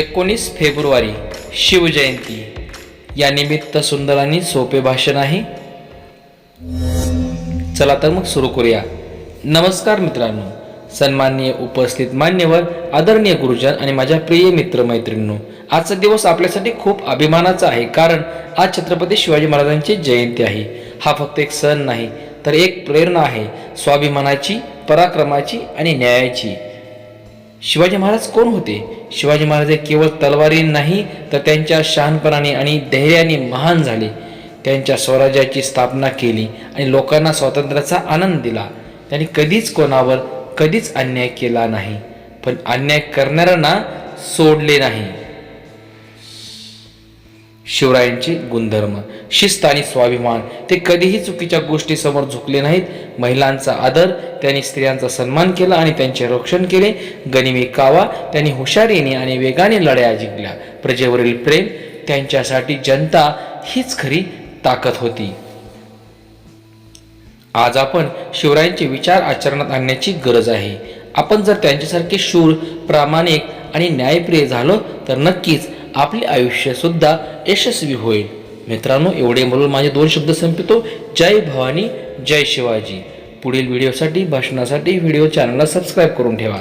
एकोणीस फेब्रुवारी शिवजयंती. या निमित्त सुंदर आणि सोपे भाषण आहे. चला तर मग सुरू करूया. नमस्कार मित्रांनो. सन्माननीय उपस्थित मान्यवर आदरणीय गुरुजन आणि माझ्या प्रिय मित्र मैत्रिणींनो आजचा दिवस आपल्यासाठी खूप अभिमानाचा आहे कारण आज छत्रपती शिवाजी महाराजांची जयंती आहे. हा फक्त एक सण नाही तर एक प्रेरणा आहे. स्वाभिमानाची पराक्रमाची आणि न्यायाची. शिवाजी महाराज कोण होते? शिवाजी महाराज हे केवळ तलवारी नाही तर त्यांच्या शहाणपणाने आणि धैर्याने महान झाले. त्यांच्या स्वराज्याची स्थापना केली आणि लोकांना स्वातंत्र्याचा आनंद दिला. त्यांनी कधीच कोणावर कधीच अन्याय केला नाही. पण अन्याय करणाऱ्यांना सोडले नाही. शिवरायांचे गुणधर्म शिस्त आणि स्वाभिमान ते कधीही चुकीच्या गोष्टी समोर झुकले नाहीत. महिलांचा आदर त्यांनी स्त्रियांचा सन्मान केला आणि त्यांचे रक्षण केले. गनिमी कावा त्यांनी हुशारीने आणि वेगाने लढाया जिंकल्या. प्रजेवरील प्रेम त्यांच्यासाठी जनता हीच खरी ताकद होती. आज आपण शिवरायांचे विचार आचरणात आणण्याची गरज आहे. आपण जर त्यांच्यासारखे शूर प्रामाणिक आणि न्यायप्रिय झालो तर नक्कीच आपले आयुष्यसुद्धा यशस्वी होईल. मित्रांनो एवढे बोलून माझे दोन शब्द संपतो. जय भवानी जय शिवाजी. पुढील व्हिडिओसाठी भाषणासाठी व्हिडिओ चॅनलला सबस्क्राईब करून ठेवा.